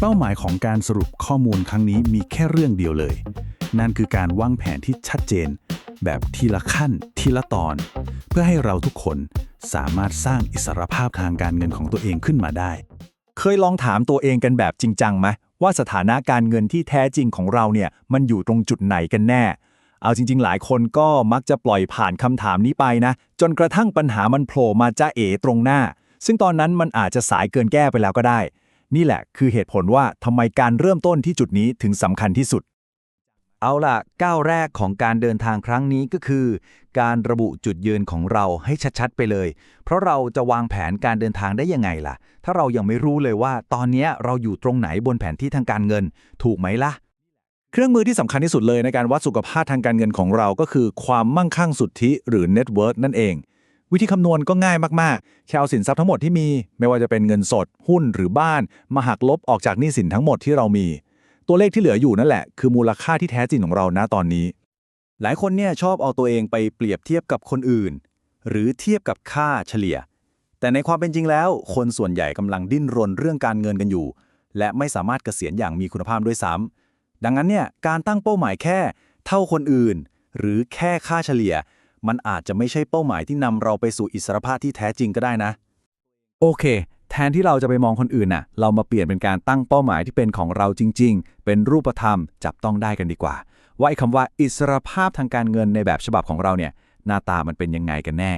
เป้าหมายของการสรุปข้อมูลครั้งนี้มีแค่เรื่องเดียวเลย นั่นคือการวางแผนที่ชัดเจน แบบทีละขั้นทีละตอน เพื่อให้เราทุกคนสามารถสร้างอิสรภาพทางการเงินของตัวเองขึ้นมาได้ เคยลองถามตัวเองกันแบบจริงจังไหมว่าสถานะการเงินที่แท้จริงของเราเนี่ยมันอยู่ตรงจุดไหนกันแน่ เอาจริง ๆ หลายคนก็มักจะปล่อยผ่านคำถามนี้ไปนะ จนกระทั่งปัญหามันโผล่มาจ้าเอ๋ตรงหน้า ซึ่งตอนนั้นมันอาจจะสายเกินแก้ไปแล้วก็ได้ นี่แหละคือเหตุผลว่าทำไมการเริ่มต้นที่จุดนี้ถึงสำคัญที่สุด เอาล่ะ ก้าวแรกของการเดินทางครั้งนี้ก็คือ การระบุจุดยืนของเราให้ชัดๆไปเลย เพราะเราจะวางแผนการเดินทางได้ยังไงล่ะ ถ้าเรายังไม่รู้เลยว่า ตอนนี้เราอยู่ตรงไหนบนแผนที่ทางการเงิน ถูกไหมล่ะเครื่องมือที่สำคัญที่สุดเลยในการวัดสุขภาพทางการเงินของเราก็คือ ความมั่งคั่งสุทธิหรือ net worth นั่นเอง วิธีคำนวณก็ง่ายมากๆแค่เอาสินทรัพย์ทั้งหมดที่มี ไม่ว่าจะเป็นเงินสด หุ้นหรือบ้าน มาหักลบออกจากหนี้สินทั้งหมดที่เรามี ตัวเลขที่เหลืออยู่นั่นแหละ คือมูลค่าที่แท้จริงของเราณตอนนี้ หลายคนเนี่ยชอบเอาตัวเองไปเปรียบเทียบกับคนอื่น หรือเทียบกับค่าเฉลี่ย แต่ในความเป็นจริงแล้ว คนส่วนใหญ่กำลังดิ้นรนเรื่องการเงินกันอยู่ และไม่สามารถเกษียณอย่างมีคุณภาพด้วยซ้ำดังนั้นเนี่ยการตั้งเป้าหมายแค่ เท่าคนอื่น หรือแค่ค่าเฉลี่ย มันอาจจะไม่ใช่เป้าหมายที่นำเราไปสู่อิสรภาพที่แท้จริงก็ได้นะ โอเค แทนที่เราจะไปมองคนอื่นน่ะ เรามาเปลี่ยนเป็นการตั้งเป้าหมายที่เป็นของเราจริง ๆ เป็นรูปธรรมจับต้องได้กันดีกว่า ว่าไอ้คำว่าอิสรภาพทางการเงินในแบบฉบับของเราเนี่ย หน้าตามันเป็นยังไงกันแน่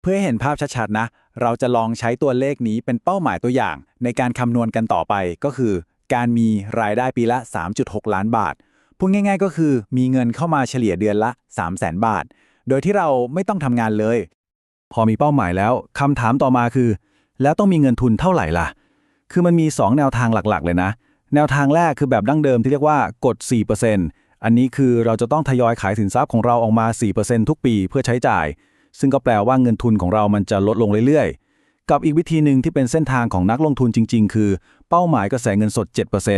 เพื่อให้เห็นภาพชัดๆนะ เราจะลองใช้ตัวเลขนี้เป็นเป้าหมายตัวอย่าง ในการคำนวณกันต่อไปก็คือ การมีรายได้ปีละ 3.6 ล้านบาทพูดง่าย ๆ ก็คือมีเงินเข้ามาเฉลี่ยเดือนละ 3 0 0 0 0 0 บาท โดยที่เราไม่ต้องทำงานเลย พอมีเป้าหมายแล้วคำถามต่อมาคือ แล้วต้องมีเงินทุนเท่าไหร่ล่ะ คือมันมี 2 แนวทางหลักๆ เลยนะ แนวทางแรกคือแบบดั้งเดิมที่เรียกว่ากด 4%อันนี้คือเราจะต้องทยอยขายสินทรัพย์ของเราออกมา 4%ทุกปีเพื่อใช้จ่าย ซึ่งก็แปลว่าเงินทุนของเรามันจะลดลงเรื่อยๆ กับอีกวิธีหนึ่งที่เป็นเส้นทางของนักลงทุนจริง ๆ คือ เป้าหมายกระแสเงินสด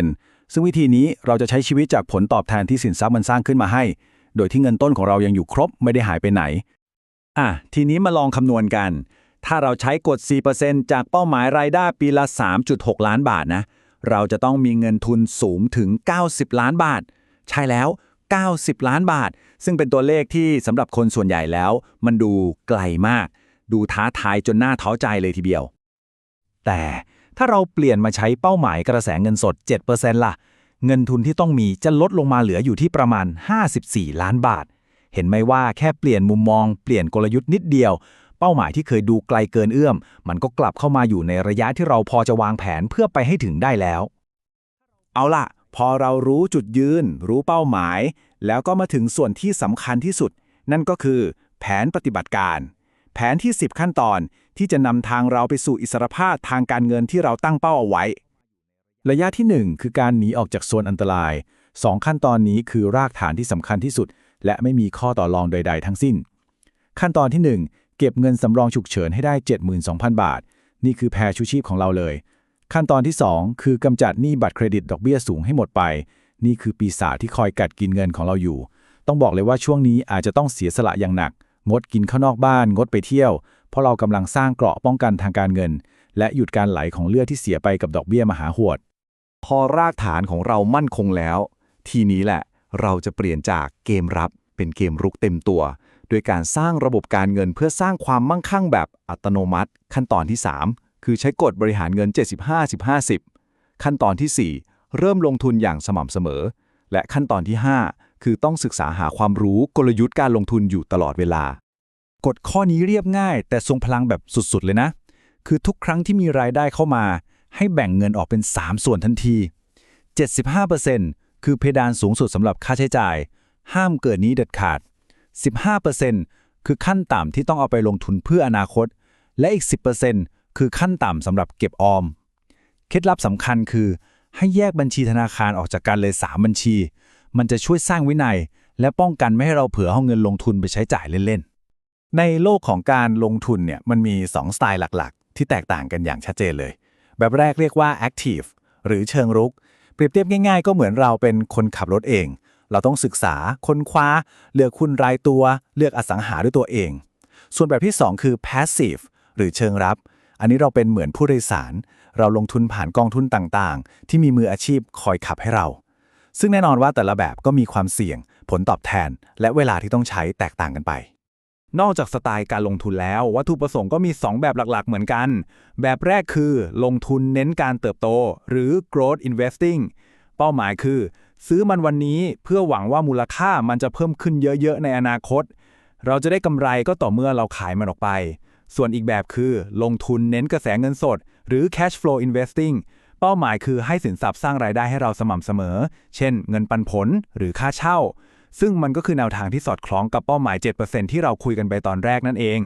7%ซึ่งวิธีนี้เราจะใช้ชีวิตจากผลตอบแทนที่สินทรัพย์มันสร้างขึ้นมาให้ โดยที่เงินต้นของเรายังอยู่ครบไม่ได้หายไปไหน อะ ทีนี้มาลองคำนวณกัน ถ้าเราใช้กด4%จากเป้าหมายรายได้ปีละ 3.6 ล้านบาทนะ เราจะต้องมีเงินทุนสูงถึง 90 ล้านบาท ใช่แล้ว 90 ล้านบาท ซึ่งเป็นตัวเลขที่สำหรับคนส่วนใหญ่แล้ว มันดูไกลมาก ดูท้าทายจนหน่าท้อใจเลยทีเดียว แต่ถ้าเราเปลี่ยนมาใช้เป้าหมายกระแสเงินสด 7%ล่ะ เงินทุนที่ต้องมีจะลดลงมาเหลืออยู่ที่ประมาณ 54 ล้านบาท เห็นไหมว่าแค่เปลี่ยนมุมมอง เปลี่ยนกลยุทธ์นิดเดียว เป้าหมายที่เคยดูไกลเกินเอื้อม มันก็กลับเข้ามาอยู่ในระยะที่เราพอจะวางแผนเพื่อไปให้ถึงได้แล้ว เอาล่ะ พอเรารู้จุดยืน รู้เป้าหมาย แล้วก็มาถึงส่วนที่สำคัญที่สุด นั่นก็คือ แผนปฏิบัติการ แผนที่ 10 ขั้นตอนที่จะนำทางเราไปสู่อิสรภาพทางการเงินที่เราตั้งเป้าเอาไว้ ระยะที่ 1 คือการหนีออกจากโซนอันตราย 2 ขั้นตอนนี้คือรากฐานที่สำคัญที่สุด และไม่มีข้อต่อรองใด ๆ ทั้งสิ้น ขั้นตอนที่ 1 เก็บเงินสำรองฉุกเฉินให้ได้ 72,000 บาท นี่คือแพรชูชีพของเราเลย ขั้นตอนที่ 2 คือกำจัดหนี้บัตรเครดิตดอกเบี้ยสูงให้หมดไป นี่คือปีศาจที่คอยกัดกินเงินของเราอยู่ ต้องบอกเลยว่าช่วงนี้อาจจะต้องเสียสละอย่างหนัก งดกินข้าวนอกบ้าน งดไปเที่ยว เพราะเรากำลังสร้างเกราะป้องกันทางการเงิน และหยุดการไหลของเลือดที่เสียไปกับดอกเบี้ยมหาหวด พอรากฐานของเรามั่นคงแล้ว ทีนี้แหละเราจะเปลี่ยนจากเกมรับเป็นเกมรุกเต็มตัว โดยการสร้างระบบการเงินเพื่อสร้างความมั่งคั่งแบบอัตโนมัติ ขั้นตอนที่ 3 คือใช้กฎบริหารเงิน 75-50 ขั้นตอนทีสี่ 4 เริ่มลงทุนอย่างสม่ำเสมอ และขั้นตอนที่ 5 คือต้องศึกษาหาความรู้กลยุทธ์การลงทุนอยู่ตลอดเวลากฎข้อนี้เรียบง่าย แต่ทรงพลังแบบสุดๆเลยนะ คือทุกครั้งที่มีรายได้เข้ามา ให้แบ่งเงินออกเป็น 3 ส่วนทันที 75%คือเพดานสูงสุดสำหรับค่าใช้จ่าย ห้ามเกิดนี้เด็ดขาด 15%คือขั้นต่ำที่ต้องเอาไปลงทุนเพื่ออนาคต และอีก 10%คือขั้นต่ำสำหรับเก็บออม เคล็ดลับสำคัญคือ ให้แยกบัญชีธนาคารออกจากกันเลย 3 บัญชี มันจะช่วยสร้างวินัย และป้องกันไม่ให้เราเผื่อเอาเงินลงทุนไปใช้จ่ายเล่นๆในโลกของการลงทุนเนี่ยมันมี 2 สไตล์หลักๆ ที่แตกต่างกันอย่างชัดเจนเลย แบบแรกเรียกว่า active หรือเชิงรุก เปรียบเทียบง่ายๆ ก็เหมือนเราเป็นคนขับรถเอง เราต้องศึกษา ค้นคว้า เลือกหุ้นรายตัว เลือกอสังหาด้วยตัวเอง ส่วนแบบที่ 2 คือ passive หรือเชิงรับ อันนี้เราเป็นเหมือนผู้โดยสาร เราลงทุนผ่านกองทุนต่างๆ ที่มีมืออาชีพคอยขับให้เรา ซึ่งแน่นอนว่าแต่ละแบบก็มีความเสี่ยง ผลตอบแทน และเวลาที่ต้องใช้แตกต่างกันไป นอกจากสไตล์การลงทุนแล้ว วัตถุประสงค์ก็มี 2 แบบหลักๆ เหมือนกัน แบบแรกคือ ลงทุนเน้นการเติบโต หรือ growth investing เป้าหมายคือ ซื้อมันวันนี้เพื่อหวังว่ามูลค่ามันจะเพิ่มขึ้นเยอะๆ ในอนาคต เราจะได้กำไรก็ต่อเมื่อเราขายมันออกไป ส่วนอีกแบบคือ ลงทุนเน้นกระแสเงินสด หรือ cash flow investing เป้าหมายคือให้สินทรัพย์สร้างรายได้ให้เราสม่ำเสมอ เช่น เงินปันผลหรือค่าเช่า ซึ่งมันก็คือแนวทางที่สอดคล้องกับเป้าหมาย 7%ที่เราคุยกันไปตอนแรกนั่นเอง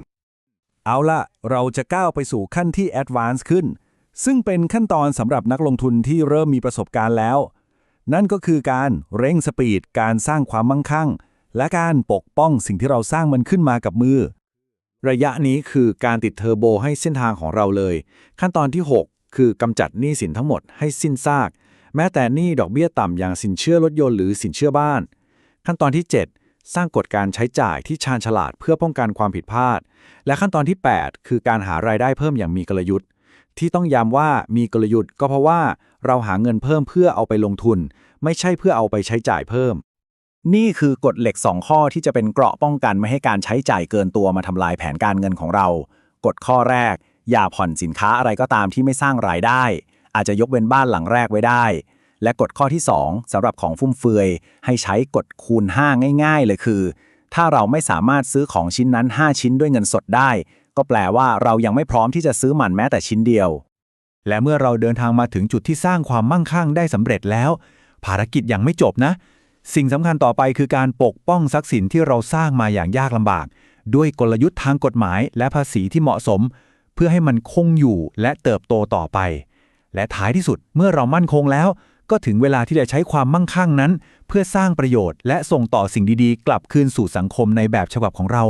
เอาล่ะ เราจะก้าวไปสู่ขั้นที่ Advance ขึ้น ซึ่งเป็นขั้นตอนสำหรับนักลงทุนที่เริ่มมีประสบการณ์แล้ว นั่นก็คือการเร่งสปีด การสร้างความมั่งคั่ง และการปกป้องสิ่งที่เราสร้างมันขึ้นมากับมือ ระยะนี้คือการติดเทอร์โบให้เส้นทางของเราเลย ขั้นตอนที่ 6 คือกำจัดหนี้สินทั้งหมดให้สิ้นซาก แม้แต่หนี้ดอกเบี้ยต่ำอย่างสินเชื่อรถยนต์หรือสินเชื่อบ้าน ขั้นตอนที่ 7 สร้างกฎการใช้จ่ายที่ชาญฉลาดเพื่อป้องกันความผิดพลาด และขั้นตอนที่ 8 คือการหารายได้เพิ่มอย่างมีกลยุทธ์ ที่ต้องย้ำว่ามีกลยุทธ์ก็เพราะว่าเราหาเงินเพิ่มเพื่อเอาไปลงทุน ไม่ใช่เพื่อเอาไปใช้จ่ายเพิ่ม นี่คือกฎเหล็ก 2 ข้อที่จะเป็นเกราะป้องกันไม่ให้การใช้จ่ายเกินตัวมาทำลายแผนการเงินของเรากฎข้อแรก อย่าผ่อนสินค้าอะไรก็ตามที่ไม่สร้างรายได้ อาจจะยกเว้นบ้านหลังแรกไว้ได้ และกฎข้อที่ 2สำหรับของฟุ่มเฟือย ให้ใช้กฎคูณ 5 ง่าย ๆ เลยคือ ถ้าเราไม่สามารถซื้อของชิ้นนั้น 5 ชิ้นด้วยเงินสดได้ ก็แปลว่าเรายังไม่พร้อมที่จะซื้อมันแม้แต่ชิ้นเดียว และเมื่อเราเดินทางมาถึงจุดที่สร้างความมั่งคั่งได้สำเร็จแล้ว ภารกิจยังไม่จบนะ สิ่งสำคัญต่อไปคือการปกป้องทรัพย์สินที่เราสร้างมาอย่างยากลำบาก ด้วยกลยุทธ์ทางกฎหมายและภาษีที่เหมาะสม เพื่อให้มันคงอยู่และเติบโตต่อไป และท้ายที่สุดเมื่อเรามั่นคงแล้ว ก็ถึงเวลาที่จะใช้ความมั่งคั่งนั้น เพื่อสร้างประโยชน์ และส่งต่อสิ่งดีๆ กลับคืนสู่สังคมในแบบฉบับของเรา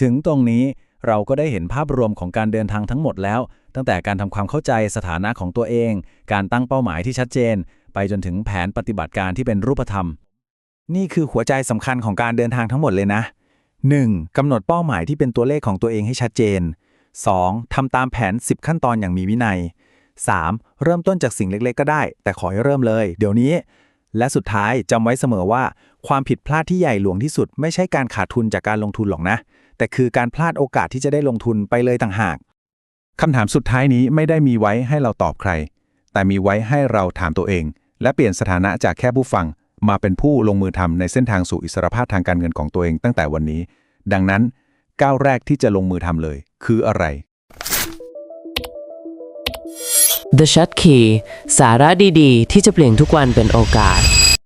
ถึงตรงนี้เราก็ได้เห็นภาพรวมของการเดินทางทั้งหมดแล้ว ตั้งแต่การทำความเข้าใจสถานะของตัวเอง การตั้งเป้าหมายที่ชัดเจน ไปจนถึงแผนปฏิบัติการที่เป็นรูปธรรม นี่คือหัวใจสำคัญของการเดินทางทั้งหมดเลยนะ 1. กำหนดเป้าหมายที่เป็นตัวเลขของตัวเองให้ชัดเจน 2. ทำตามแผน 10 ขั้นตอนอย่างมีวินัย 3. เริ่มต้นจากสิ่งเล็กๆ ก็ได้ แต่ขอให้เริ่มเลย เดี๋ยวนี้ และสุดท้ายจำไว้เสมอว่า ความผิดพลาดที่ใหญ่หลวงที่สุด ไม่ใช่การขาดทุนจากการลงทุนหรอกนะ แต่คือการพลาดโอกาสที่จะได้ลงทุนไปเลยต่างหากคำถามสุดท้ายนี้ไม่ได้มีไว้ให้เราตอบใคร แต่มีไว้ให้เราถามตัวเอง และเปลี่ยนสถานะจากแค่ผู้ฟัง มาเป็นผู้ลงมือทำในเส้นทางสู่อิสรภาพทางการเงินของตัวเองตั้งแต่วันนี้ ดังนั้น ก้าวแรกที่จะลงมือทำเลย คืออะไร The Shut Key สาระดีๆ ที่จะเปลี่ยนทุกวันเป็นโอกาส